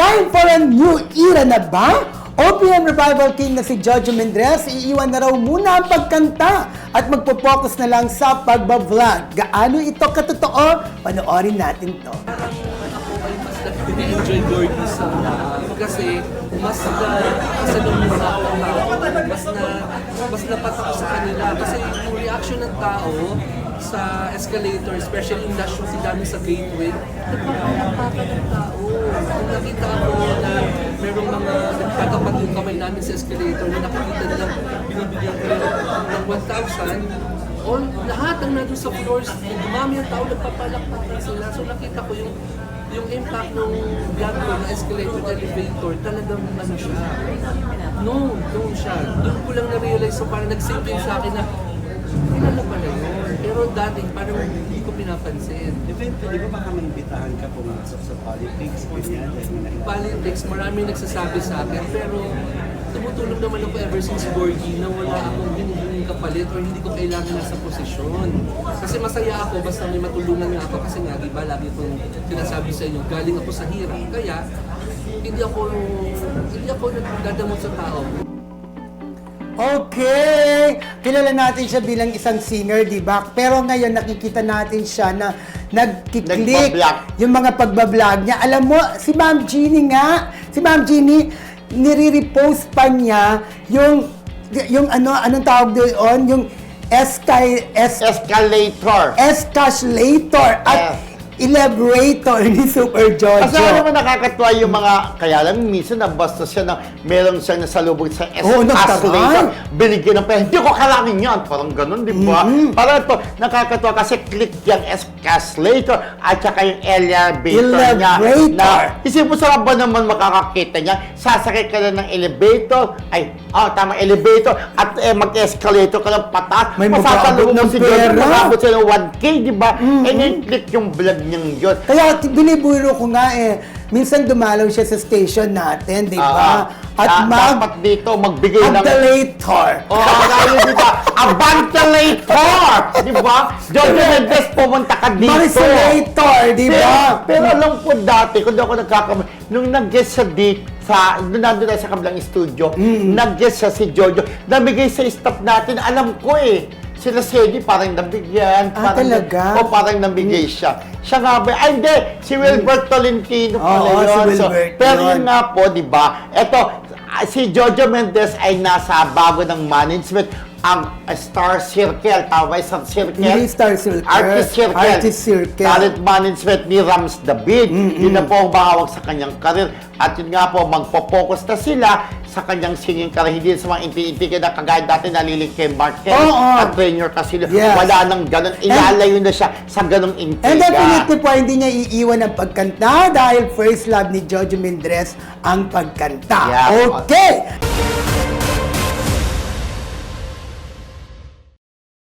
time for a new era na ba? OPM Revival King na si Jojo Mendres, iiwan na raw muna ang pagkanta at magpo-focus na lang sa pagbablog. Gaano ito katotoo? Panoorin natin to. ako ay mas nag-enjoy sa kasi mas na ako ng tao, mas na mas napatak sa kanila kasi yung reaction ng tao sa escalator, especially yung last yung dami sa gateway, nagpapalakpakan ng tao. Kung nakita ko na merong mga nagtatapat yung kamay namin sa escalator na nakikita nilang binibigyan ko ng 1,000, all, lahat ng nandun sa floors, dumami ang tao, nagpapalakpakan sila. So nakita ko yung yung impact ng vlog ko na escalator elevator, talagang ano siya. No, no siya. Doon ko lang na-realize, so parang in sa akin na, kilala pala yun. Pero dati parang hindi ko pinapansin. Eventually, ba baka maimbitahan ka pumasok sa politics, ganyan, nakita- Politics, marami nagsasabi sa akin, pero tumutulong naman ako ever since Borgie na wala akong hinihingi kapalit or hindi ko kailangan nasa posisyon. Kasi masaya ako basta may matulungan nga ako kasi nga, di ba, lagi kong sinasabi sa inyo, galing ako sa hirap. Kaya, hindi ako, hindi ako nagdadamot sa tao. Okay! Kilala natin siya bilang isang singer, di ba? Pero ngayon nakikita natin siya na nagkiklik Nagbablog. yung mga pagbablog niya. Alam mo, si Ma'am Jeannie nga, si Ma'am Jeannie, nire-repost pa niya yung, yung ano, anong tawag doon? Yung Esky, es, Escalator. Escash later at Elaborator ni Super Jojo. Kasi ano naman nakakatuwa yung mga, kaya lang minsan nabasta siya na meron siyang nasalubog sa Oo, nagtagal. escalator. Binigyan ng pera. Hindi ko kailangan yan. Parang ganun, di ba? Mm-hmm. Parang ito, nakakatuwa kasi click yung escalator at saka yung elevator niya. Elevator. Na, isip mo sa ba naman makakakita niya, sasakay ka na ng elevator, ay, oh, tama, elevator, at eh, mag-escalator ka ng patas. May mag-aabot ng si pera. Mm-hmm. mag-aabot siya ng 1K, di ba? Eh, ngayon, click yung vlog niyang yun. Kaya biniburo ko nga eh, minsan dumalaw siya sa station natin, di ba? Ah, At da- mag... dapat dito magbigay ng Antelator. Oh, kaya di ba? Abantalator! Di ba? Jojo Mendes, pumunta ka dito. Marisolator, di Pero, ba? pero alam ko dati, kung di ako nagkakamali, nung nag-guest siya dito, sa, nung nandun na sa kabilang studio, Mm. nag-guest siya si Jojo, nabigay sa staff natin, alam ko eh, sila Sedi parang nabigyan. Ah, parang, talaga? O parang nabigay siya. Siya nga ba? Ay, hindi! Si Wilbert Tolentino pala Oo, si yun. Wilbert pero yun. yun nga po, di ba? Ito, ah, si Jojo Mendez ay nasa bago ng management ang Star Circle, tama? Star Circle? Hindi Star Circle. Artist Circle. Artist Circle. Talent management ni Rams David. Yun na po ang bahawag sa kanyang karir. At yun nga po, magpo-focus na sila sa kanyang singing career. Hindi sa mga inti-inti na kagaya dati nalilig kay Mark Henry Oo. at Trainer Casino. Yes. Wala nang ganun. Ilalayo na siya sa ganung intriga. And definitely po, hindi niya iiwan ang pagkanta dahil first love ni Jojo Mendres ang pagkanta. Yeah. Okay!